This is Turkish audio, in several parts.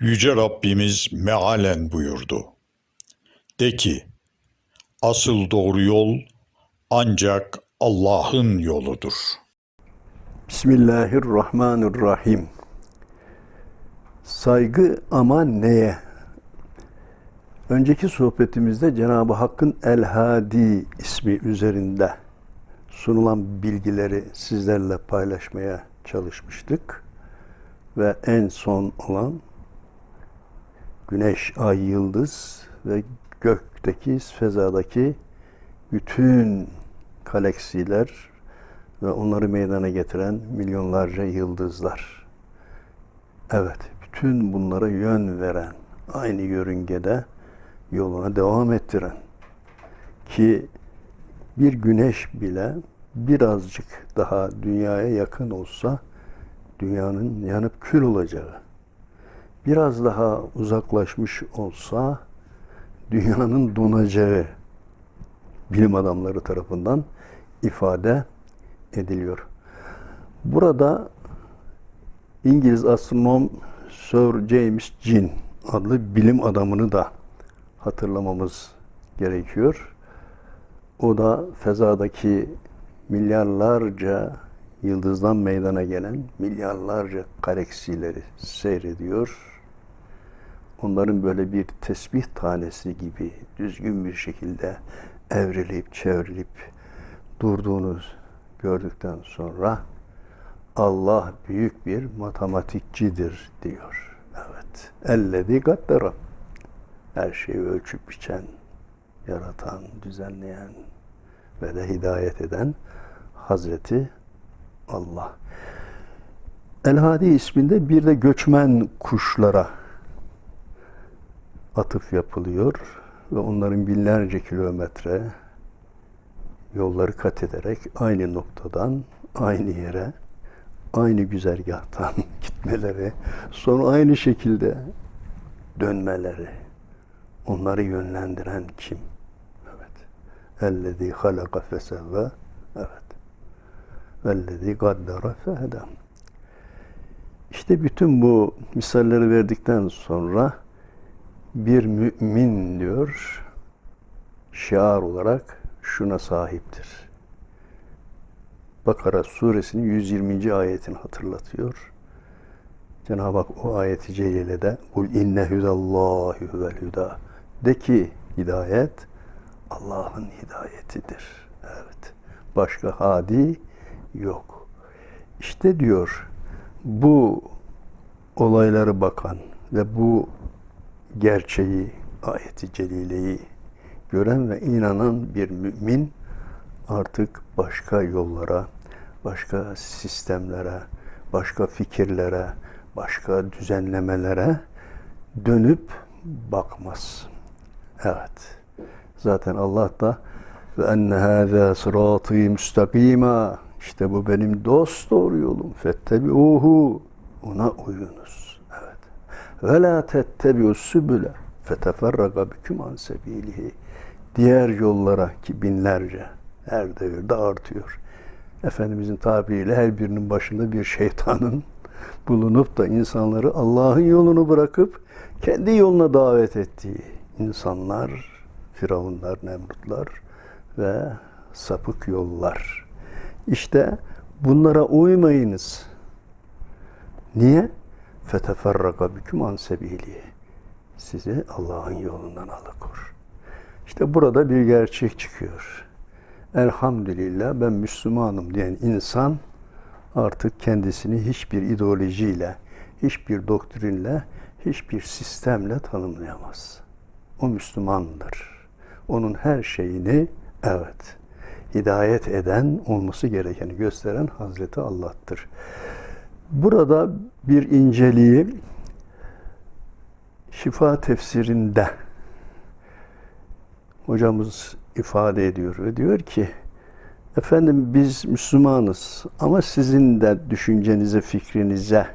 Yüce Rabbimiz mealen buyurdu. De ki, asıl doğru yol ancak Allah'ın yoludur. Bismillahirrahmanirrahim. Saygı ama neye? Önceki sohbetimizde Cenab-ı Hakk'ın El Hadi ismi üzerinde sunulan bilgileri sizlerle paylaşmaya çalışmıştık. Ve en son olan güneş, ay, yıldız ve gökteki, fezadaki bütün galaksiler ve onları meydana getiren milyonlarca yıldızlar. Evet, bütün bunlara yön veren, aynı yörüngede yoluna devam ettiren ki bir güneş bile birazcık daha dünyaya yakın olsa dünyanın yanıp kül olacağı, biraz daha uzaklaşmış olsa dünyanın donacağı bilim adamları tarafından ifade ediliyor. Burada İngiliz astronom Sir James Jean adlı bilim adamını da hatırlamamız gerekiyor. O da fezadaki milyarlarca yıldızdan meydana gelen milyarlarca galaksileri seyrediyor. Onların böyle bir tesbih tanesi gibi düzgün bir şekilde evrilip çevrilip durduğunu gördükten sonra Allah büyük bir matematikçidir diyor. Evet. Ellezî gaddara. Her şeyi ölçüp biçen, yaratan, düzenleyen ve de hidayet eden Hazreti Allah. El-Hadi isminde bir de göçmen kuşlara atıf yapılıyor ve onların binlerce kilometre yolları kat ederek aynı noktadan aynı yere aynı güzergahtan gitmeleri sonra aynı şekilde dönmeleri onları yönlendiren kim? Evet. Ellezî halaka fesevve evet. Vellezî gaddara fehedem. İşte bütün bu misalleri verdikten sonra bir mümin diyor şiar olarak şuna sahiptir. Bakara suresinin 120. ayetini hatırlatıyor. Cenab-ı Hak o ayeti celilede kul inne hudallahi huvel huda de ki hidayet Allah'ın hidayetidir. Evet. Başka hadi yok. İşte diyor bu olayları bakan ve bu gerçeği, ayeti celileyi gören ve inanan bir mümin artık başka yollara, başka sistemlere, başka fikirlere, başka düzenlemelere dönüp bakmaz. Evet. Zaten Allah da ve enne hâzâ sırâtî müstakîmâ işte bu benim dost doğru yolum. Fettebi'uhu ona uyunuz. Ve la tettebi'us sübüle feteferraga biküm an sebilihi. Diğer yollara ki binlerce her devirde artıyor. Efendimizin tabiriyle her birinin başında bir şeytanın bulunup da insanları Allah'ın yolunu bırakıp kendi yoluna davet ettiği insanlar, firavunlar, nemrutlar ve sapık yollar. İşte bunlara uymayınız. Niye? Feteferraka büküm an sebili. Sizi Allah'ın yolundan alıkor. İşte burada bir gerçek çıkıyor. Elhamdülillah ben Müslümanım diyen insan artık kendisini hiçbir ideolojiyle, hiçbir doktrinle, hiçbir sistemle tanımlayamaz. O Müslümandır. Onun her şeyini evet hidayet eden, olması gerekeni gösteren Hazreti Allah'tır. Burada bir inceliği şifa tefsirinde hocamız ifade ediyor ve diyor ki efendim biz Müslümanız ama sizin de düşüncenize, fikrinize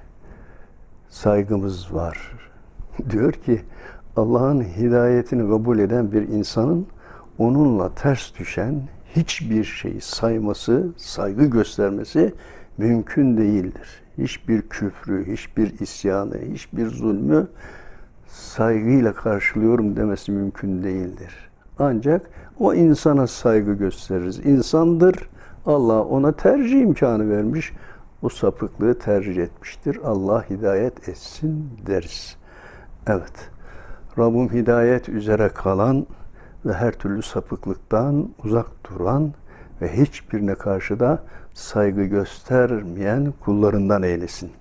saygımız var. Diyor ki Allah'ın hidayetini kabul eden bir insanın onunla ters düşen hiçbir şeyi sayması, saygı göstermesi mümkün değildir. Hiçbir küfrü, hiçbir isyanı, hiçbir zulmü saygıyla karşılıyorum demesi mümkün değildir. Ancak o insana saygı gösteririz. İnsandır. Allah ona tercih imkanı vermiş. O sapıklığı tercih etmiştir. Allah hidayet etsin deriz. Evet. Rabbim hidayet üzere kalan ve her türlü sapıklıktan uzak duran ve hiçbirine karşı da saygı göstermeyen kullarından eylesin.